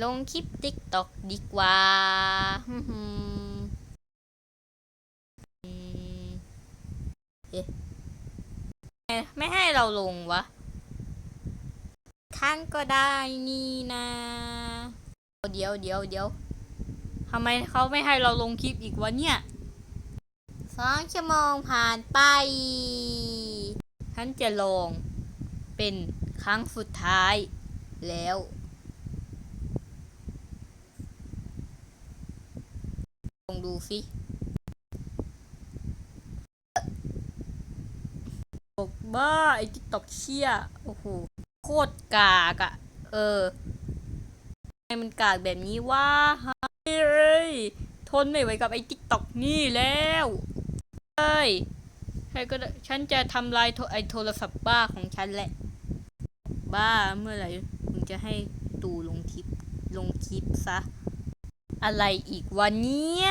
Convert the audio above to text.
ลงคลิปติ๊กต็อกดีกว่าฮึ่มๆอืมเอ๊ะไม่ให้เราลงวะทั้งก็ได้นี่นะ เดี๋ยวเดี๋ยวเดี๋ยวทำไมเขาไม่ให้เราลงคลิปอีกวะเนี่ยสองชั่วโมงผ่านไป ฉันจะลองเป็นครั้งสุดท้ายแล้ว ลองดูสิบอกบ้า ไอ้ติ๊กตอกเชี่ย โอ้โห โคตรกากอะเออทำไมมันกากแบบนี้วะเฮ้ย ทนไม่ไหวกับไอ้ติ๊กตอกนี่แล้วเฮ้ยใครก็ได้ฉันจะทำลายโทไอ้โทรศัพท์บ้าของฉันแหละ บ้าเมื่อไหร่มึงจะให้ตูลงคลิปลงคลิปซะ อะไรอีกวันเนี้ย